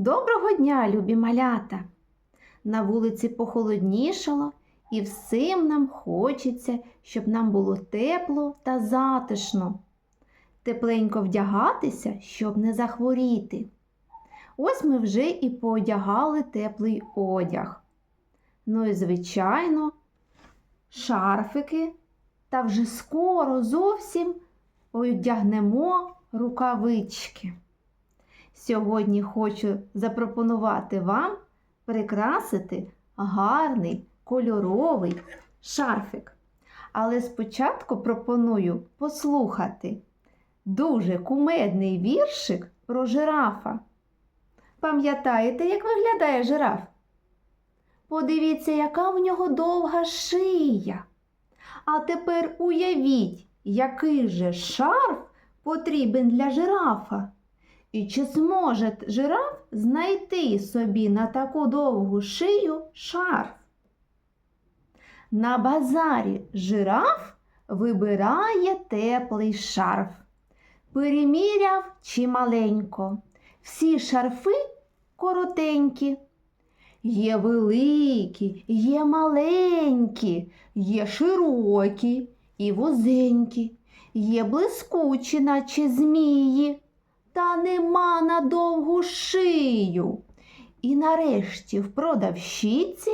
Доброго дня, любі малята! На вулиці похолоднішало, і всім нам хочеться, щоб нам було тепло та затишно. Тепленько вдягатися, щоб не захворіти. Ось ми вже і поодягали теплий одяг. Ну і, звичайно, шарфики, та вже скоро зовсім одягнемо рукавички. Сьогодні хочу запропонувати вам прикрасити гарний кольоровий шарфик. Але спочатку пропоную послухати дуже кумедний віршик про жирафа. Пам'ятаєте, як виглядає жираф? Подивіться, яка в нього довга шия. А тепер уявіть, який же шарф потрібен для жирафа. І чи зможе жираф знайти собі на таку довгу шию шарф? На базарі жираф вибирає теплий шарф. Переміряв чималенько. Всі шарфи коротенькі. Є великі, є маленькі, є широкі і вузенькі, є блискучі, наче змії та нема на довгу шию. І нарешті в продавщиці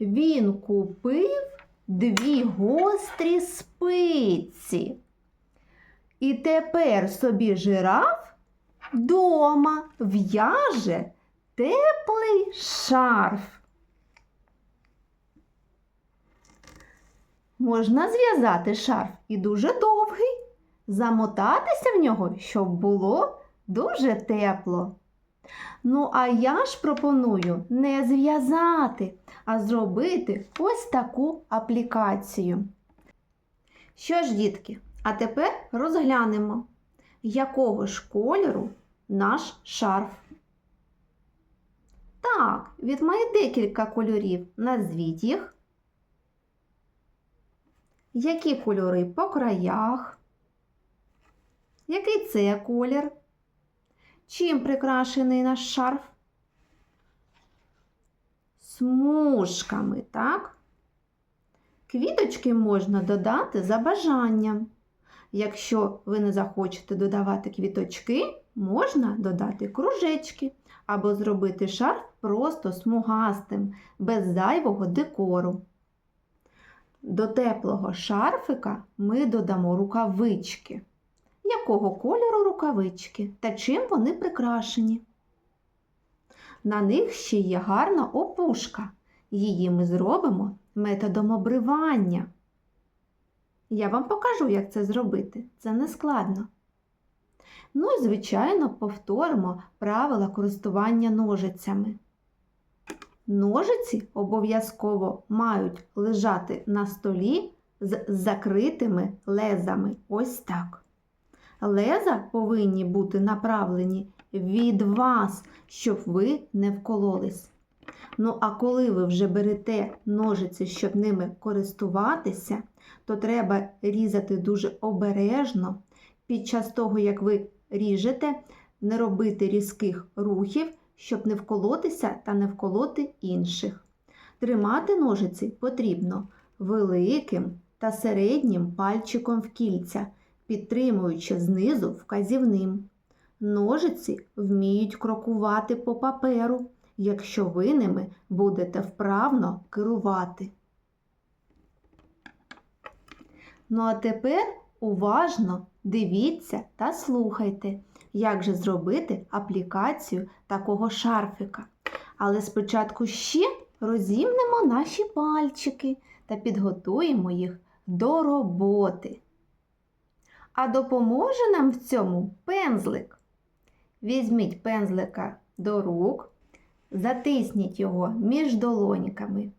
він купив дві гострі спиці. І тепер собі жираф дома в'яже теплий шарф. Можна зв'язати шарф і дуже довгий замотатися в нього, щоб було дуже тепло. Ну, а я ж пропоную не зв'язати, а зробити ось таку аплікацію. Що ж, дітки, а тепер розглянемо, якого ж кольору наш шарф. Так, він має декілька кольорів. Назвіть їх. Які кольори по краях? Який це колір? Чим прикрашений наш шарф? Смужками, так? Квіточки можна додати за бажанням. Якщо ви не захочете додавати квіточки, можна додати кружечки або зробити шарф просто смугастим, без зайвого декору. До теплого шарфика ми додамо рукавички якого кольору рукавички та чим вони прикрашені. На них ще є гарна опушка. Її ми зробимо методом обривання. Я вам покажу, як це зробити. Це не складно. Ну і, звичайно, повторимо правила користування ножицями. Ножиці обов'язково мають лежати на столі з закритими лезами. Ось так. Леза повинні бути направлені від вас, щоб ви не вкололись. Ну, а коли ви вже берете ножиці, щоб ними користуватися, то треба різати дуже обережно. Під час того, як ви ріжете, не робити різких рухів, щоб не вколотися та не вколоти інших. Тримати ножиці потрібно великим та середнім пальчиком в кільця підтримуючи знизу вказівним. Ножиці вміють крокувати по паперу, якщо ви ними будете вправно керувати. Ну а тепер уважно дивіться та слухайте, як же зробити аплікацію такого шарфика. Але спочатку ще розімнемо наші пальчики та підготуємо їх до роботи. А допоможе нам в цьому пензлик. Візьміть пензлика до рук, затисніть його між долоньками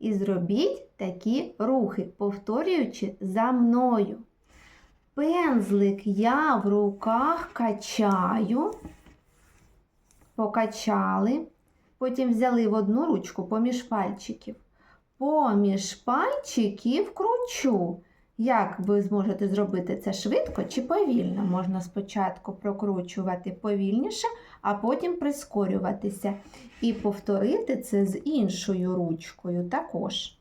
і зробіть такі рухи, повторюючи за мною. Пензлик я в руках качаю, покачали, потім взяли в одну ручку поміж пальчиків. Поміж пальчиків кручу Як ви зможете зробити це швидко чи повільно? Можна спочатку прокручувати повільніше, а потім прискорюватися. І повторити це з іншою ручкою також.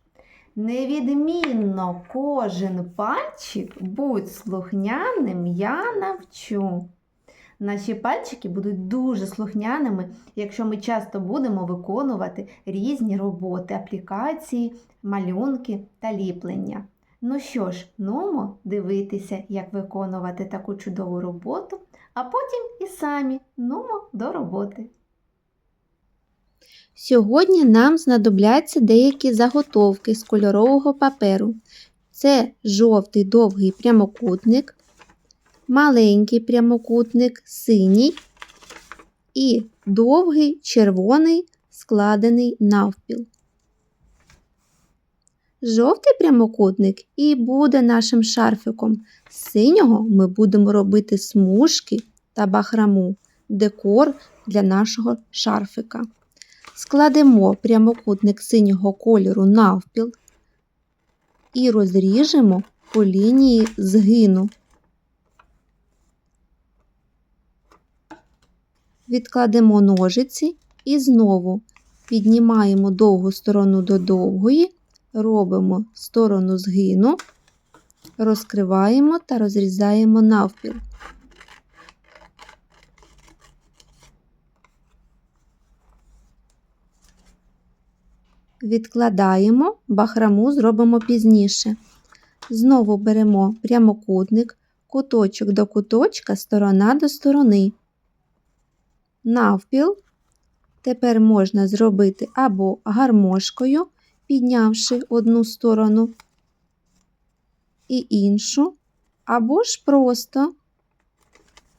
Невідмінно кожен пальчик будь слухняним я навчу. Наші пальчики будуть дуже слухняними, якщо ми часто будемо виконувати різні роботи, аплікації, малюнки та ліплення. Ну що ж, нумо дивитися, як виконувати таку чудову роботу, а потім і самі нумо до роботи. Сьогодні нам знадобляться деякі заготовки з кольорового паперу. Це жовтий довгий прямокутник, маленький прямокутник, синій і довгий червоний складений навпіл. Жовтий прямокутник і буде нашим шарфиком. З синього ми будемо робити смужки та бахраму, декор для нашого шарфика. Складемо прямокутник синього кольору навпіл і розріжемо по лінії згину. Відкладемо ножиці і знову піднімаємо довгу сторону до довгої, робимо сторону згину, розкриваємо та розрізаємо навпіл. Відкладаємо, бахраму зробимо пізніше. Знову беремо прямокутник, куточок до куточка, сторона до сторони. Навпіл. Тепер можна зробити або гармошкою, піднявши одну сторону і іншу, або ж просто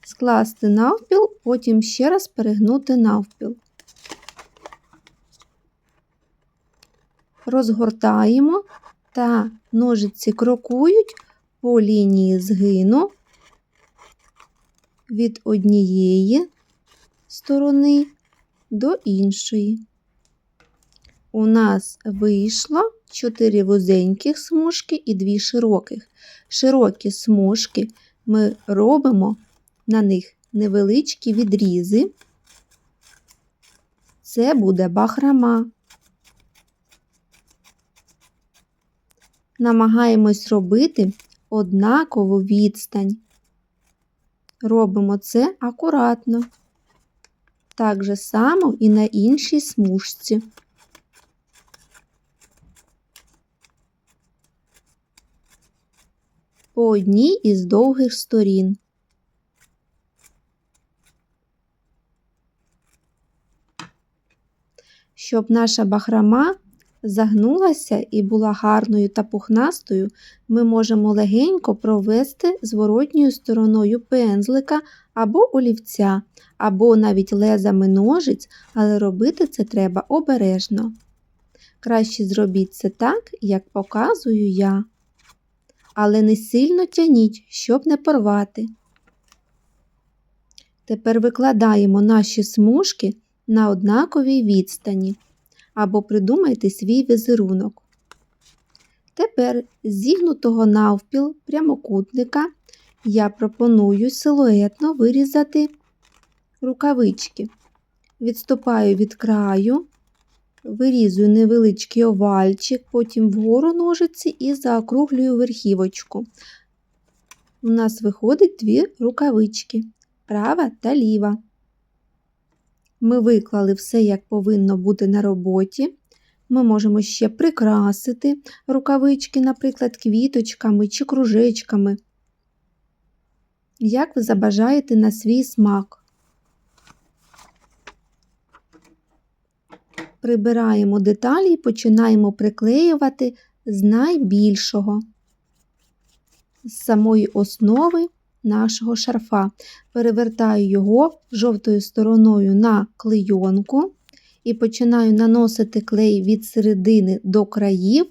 скласти навпіл, потім ще раз перегнути навпіл. розгортаємо та ножиці крокують по лінії згину від однієї сторони до іншої. У нас вийшло 4 вузеньких смужки і 2 широких. Широкі смужки ми робимо на них невеличкі відрізи. Це буде бахрама. намагаємось робити однакову відстань. Робимо це акуратно. Так же само і на іншій смужці. По одній із довгих сторін. Щоб наша бахрама загнулася і була гарною та пухнастою, ми можемо легенько провести зворотньою стороною пензлика або олівця, або навіть лезами ножиць, але робити це треба обережно. Краще зробіть це так, як показую я. Але не сильно тяніть, щоб не порвати. Тепер викладаємо наші смужки на однаковій відстані або придумайте свій візерунок. Тепер зігнутого навпіл прямокутника я пропоную силуетно вирізати рукавички. Відступаю від краю, вирізую невеличкий овальчик, потім вгору ножиці і заокруглюю верхівочку. У нас виходить дві рукавички права та ліва. Ми виклали все, як повинно бути на роботі. Ми можемо ще прикрасити рукавички, наприклад, квіточками чи кружечками. Як ви забажаєте на свій смак. Прибираємо деталі і починаємо приклеювати з найбільшого, з самої основи нашого шарфа. Перевертаю його жовтою стороною на клейонку і починаю наносити клей від середини до країв.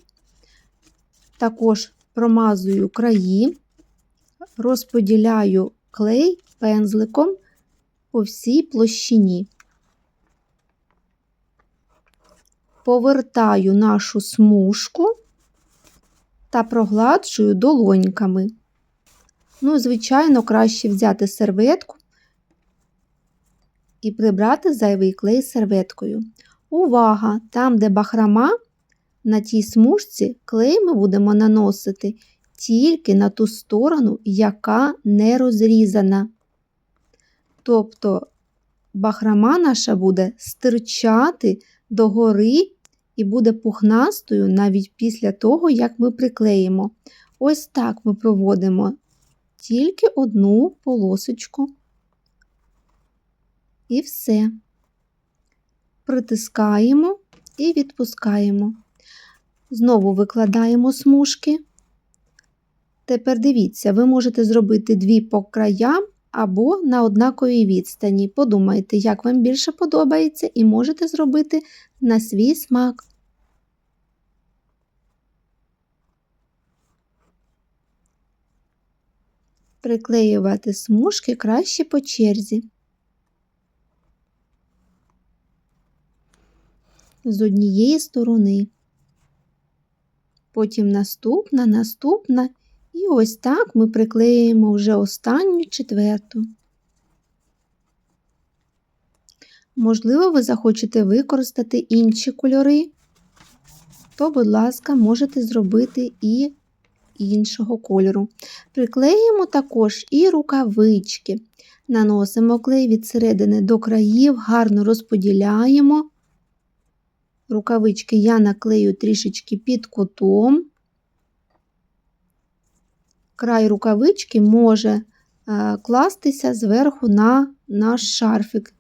Також промазую краї, розподіляю клей пензликом по всій площині. Повертаю нашу смужку та прогладжую долоньками. Ну, звичайно, краще взяти серветку і прибрати зайвий клей серветкою. Увага! Там, де бахрама, на тій смужці клей ми будемо наносити тільки на ту сторону, яка не розрізана. Тобто бахрама наша буде стирчати догори і буде пухнастою навіть після того, як ми приклеїмо. Ось так ми проводимо тільки одну полосочку. І все. Притискаємо і відпускаємо. Знову викладаємо смужки. Тепер дивіться, ви можете зробити дві по краям або на однаковій відстані. Подумайте, як вам більше подобається, і можете зробити на свій смак. Приклеювати смужки краще по черзі. З однієї сторони. Потім наступна, наступна. І ось так ми приклеїмо вже останню четверту. Можливо, ви захочете використати інші кольори, то, будь ласка, можете зробити і іншого кольору. Приклеїмо також і рукавички. Наносимо клей від середини до країв, гарно розподіляємо. Рукавички я наклею трішечки під кутом. Край рукавички може е, кластися зверху на наш шарфик.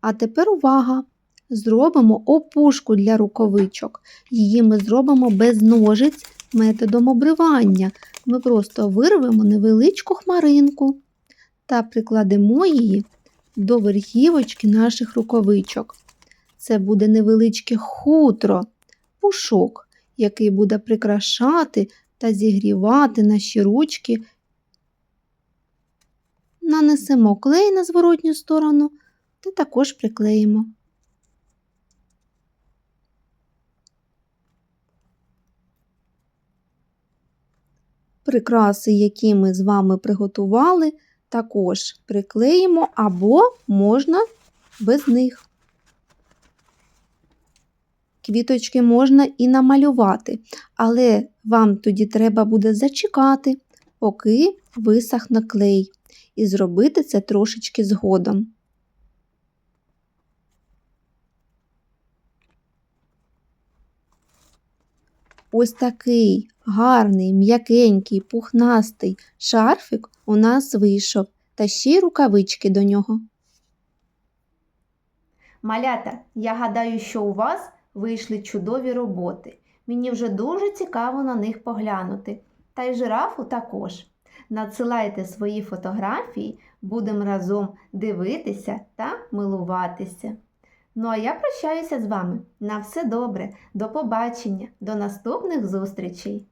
А тепер увага! Зробимо опушку для рукавичок. Її ми зробимо без ножиць методом обривання. Ми просто вирвемо невеличку хмаринку та прикладемо її до верхівочки наших рукавичок. Це буде невеличке хутро, пушок, який буде прикрашати та зігрівати наші ручки. Нанесемо клей на зворотню сторону та також приклеїмо. Прикраси, які ми з вами приготували, також приклеїмо або можна без них. Квіточки можна і намалювати, але вам тоді треба буде зачекати, поки висохне клей, і зробити це трошечки згодом. Ось такий гарний, м'якенький, пухнастий шарфик у нас вийшов, та ще й рукавички до нього. Малята, я гадаю, що у вас вийшли чудові роботи. Мені вже дуже цікаво на них поглянути. Та й жирафу також. Надсилайте свої фотографії, будемо разом дивитися та милуватися. Ну а я прощаюся з вами. На все добре, до побачення, до наступних зустрічей!